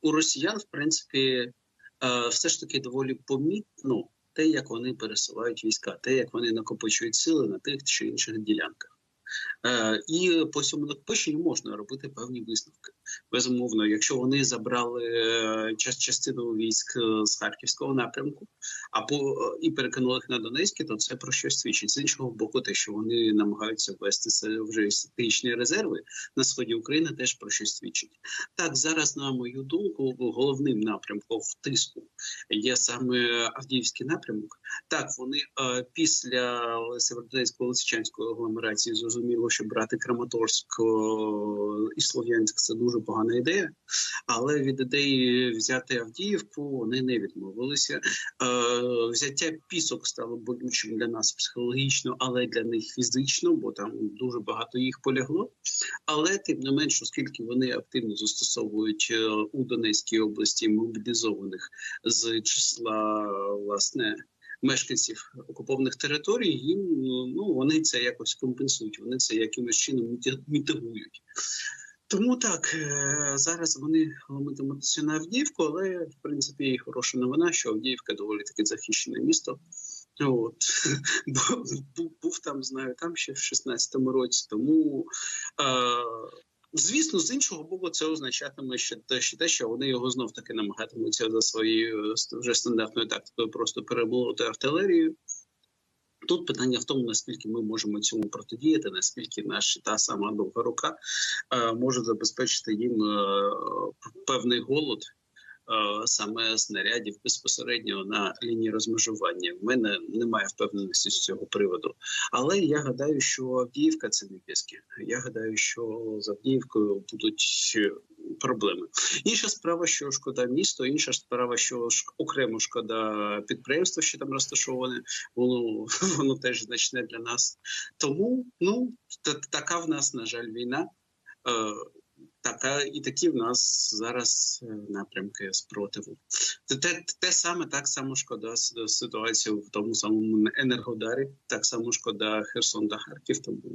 У, росіян, в принципі, е, все ж таки доволі помітно те, як вони пересувають війська, те, як вони накопичують сили на тих чи інших ділянках. Е, І по цьому накопиченню можна робити певні висновки. Безумовно, якщо вони забрали е, час частину військ е, з харківського напрямку, а по е, і перекинули їх на Донецький, то це про щось свідчить. З іншого боку, те, що вони намагаються ввести це вже стратегічні резерви на сході України, теж про щось свідчить. Так зараз, на мою думку, головним напрямком тиску є саме Авдіївський напрямок. Так, вони після Северодонецької Лисичанської агломерації зрозуміло, що брати Краматорськ і Слов'янськ це дуже погана ідея, але від ідеї взяти Авдіївку вони не відмовилися. Е, взяття пісок стало болючим для нас психологічно, але для них фізично, бо там дуже багато їх полягло. Але тим не менш, оскільки вони активно застосовують е, у Донецькій області мобілізованих з числа власне. Мешканців окупованих територій їм ну вони це якось компенсують. Вони це якимось чином мітигують. Тому так е, зараз вони ломитимуться на Авдіївку, але в принципі і хороша новина, що Авдіївка доволі таки захищене місто. От Бу- бу- був там, знаю, там ще в 16-му році. Тому е, звісно, з іншого боку, це означатиме ще те, що те, що вони його знов таки намагатимуться за своєю е, вже стандартною тактикою просто перемолоти артилерію. Тут питання в тому, наскільки ми можемо цьому протидіяти, наскільки наша та сама довга рука е, може забезпечити їм е, певний голод е, саме снарядів безпосередньо на лінії розмежування. В мене немає впевненості з цього приводу. Але я гадаю, що Авдіївка це не піски. Я гадаю, що з Авдіївкою будуть проблеми. Інша справа, що шкода місто, інша справа, що окремо шкода підприємство, що там розташоване, воно воно теж значне для нас. Тому ну така в нас, на жаль, війна. Е, Така і такі в нас зараз е, напрямки спротиву. Те, те, саме так само шкода с- ситуацію в тому самому енергодарі, так само шкода Херсон та Харків. Тому